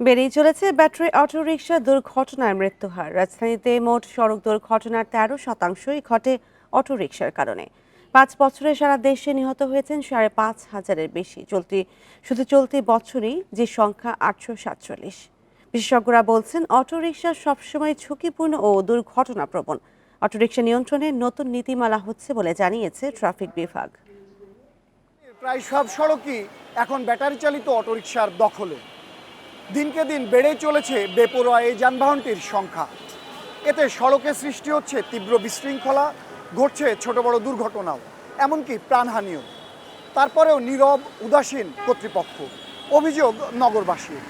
বেড়েই চলেছে। Battery autorickshaw মৃত্যু হার। রাজধানীতে মোট সড়ক দুর্ঘটনার তেরো শতাংশই ঘটে অটোরিকশার কারণে। পাঁচ বছরে সারা দেশে নিহত হয়েছেন সাড়ে পাঁচ হাজারের বেশি। চলতি, শুধু চলতি বছরই যে সংখ্যা আটশো সাতচল্লিশ। বিশেষজ্ঞরা বলছেন, অটোরিকশা সবসময় ঝুঁকিপূর্ণ ও দুর্ঘটনাপ্রবণ। অটোরিকশা নিয়ন্ত্রণে নতুন নীতিমালা হচ্ছে বলে জানিয়েছে ট্রাফিক বিভাগ। প্রায় সব সড়কই এখন ব্যাটারি চালিত অটোরিকশার দখলে। দিনকে দিন বেড়ে চলেছে বেপরোয়া এই যানবাহনটির সংখ্যা। এতে সড়কে সৃষ্টি হচ্ছে তীব্র বিশৃঙ্খলা, ঘটছে ছোট বড় দুর্ঘটনাও, এমনকি প্রাণহানিও। তারপরেও নীরব, উদাসীন কর্তৃপক্ষ। অভিযোগ নগরবাসীর।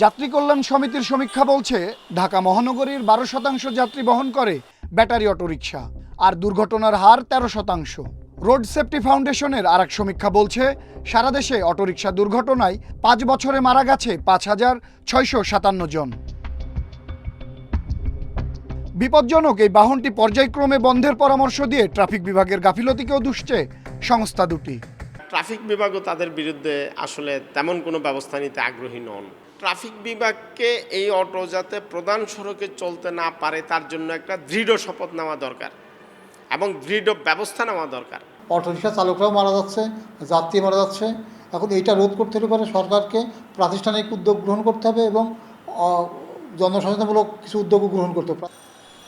যাত্রী কল্যাণ সমিতির সমীক্ষা বলছে, ঢাকা মহানগরীর বারো শতাংশ যাত্রী বহন করে ব্যাটারি অটোরিকশা, আর দুর্ঘটনার হার তেরো শতাংশ। রোড সেফটি ফাউন্ডেশনের আর এক সমীক্ষা বলছে, সারা দেশে অটোরিকশা দুর্ঘটনায় পাঁচ বছরে মারা গেছে পাঁচ হাজার ছয়শো সাতান্ন জন। বিপজ্জনক এই বাহনটি পর্যায়ক্রমে বন্ধের পরামর্শ দিয়ে ট্রাফিক বিভাগের গাফিলতিকেও দুষছে সংস্থা দুটি। ট্রাফিক বিভাগও তাদের বিরুদ্ধে আসলে তেমন কোনো ব্যবস্থা নিতে আগ্রহী নন। ট্রাফিক বিভাগকে এই অটো যাতে প্রধান সড়কে চলতে না পারে, তার জন্য একটা দৃঢ় শপথ নেওয়া দরকার। এবং দৃঢ় ব্যবস্থা নেওয়া দরকার। অটোরিকশা চালকরাও মারা যাচ্ছে যাত্রী মারা যাচ্ছে। এখন এইটা রোধ করতে হলে পরে সরকারকে প্রাতিষ্ঠানিক উদ্যোগ গ্রহণ করতে হবে এবং জনসচেতনমূলক কিছু উদ্যোগও গ্রহণ করতে হবে।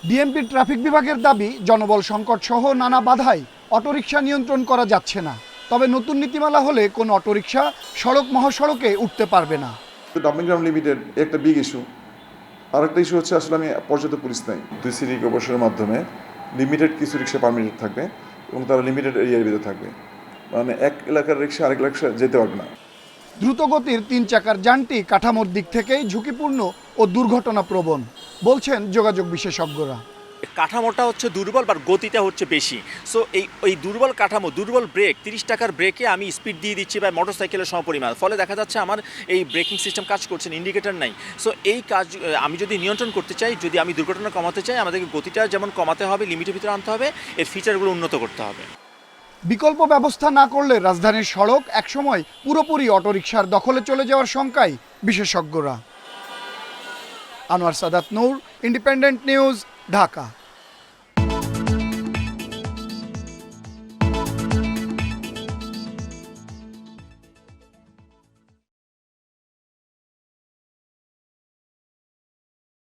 ডিএমপির ট্রাফিক বিভাগের দাবি জনবল সংকট সহ নানা বাধায় অটোরিকশা নিয়ন্ত্রণ করা যাচ্ছে না। তবে নতুন নীতিমালা হলে কোনো অটোরিকশা সড়ক মহাসড়কে উঠতে পারবে না। ডাম্পিং গ্রাউন্ড লিমিটেড একটা বিগ ইস্যু আর একটা ইস্যু হচ্ছে আসলে আমি পর্যাপ্ত পুলিশ নাই। দুই সিটি কর্পোরেশনের মাধ্যমে লিমিটেড কিছু রিক্সা পারমিটেড থাকবে এবং তারা লিমিটেড এরিয়ার ভিতরে থাকবে। মানে এক এলাকার রিক্সা আরেক এলাকা যেতে পারবে না। দ্রুতগতির তিন চাকার যানটি কাঠামোর দিক থেকেই ঝুঁকিপূর্ণ ও দুর্ঘটনা প্রবণ বলছেন যোগাযোগ বিশেষজ্ঞরা। কাঠামোটা হচ্ছে দুর্বল বা গতিটা হচ্ছে বেশি। সো এই এই দুর্বল কাঠামো, দুর্বল ব্রেক তিরিশ টাকার ব্রেকে আমি স্পিড দিয়ে দিচ্ছি বা মোটর সাইকেলের সমপরিমাণ। ফলে দেখা যাচ্ছে আমার এই ব্রেকিং সিস্টেম কাজ করছে ইন্ডিকেটার নাই। সো এই কাজ আমি যদি নিয়ন্ত্রণ করতে চাই, যদি আমি দুর্ঘটনা কমাতে চাই, আমাদেরকে গতিটা যেমন কমাতে হবে লিমিটের ভিতরে আনতে হবে, এর ফিচারগুলো উন্নত করতে হবে। বিকল্প ব্যবস্থা না করলে রাজধানীর সড়ক একসময় পুরোপুরি অটোরিকশার দখলে চলে যাওয়ার শঙ্কায় বিশেষজ্ঞরা। Anwar Sadat Noor independent news Dhaka.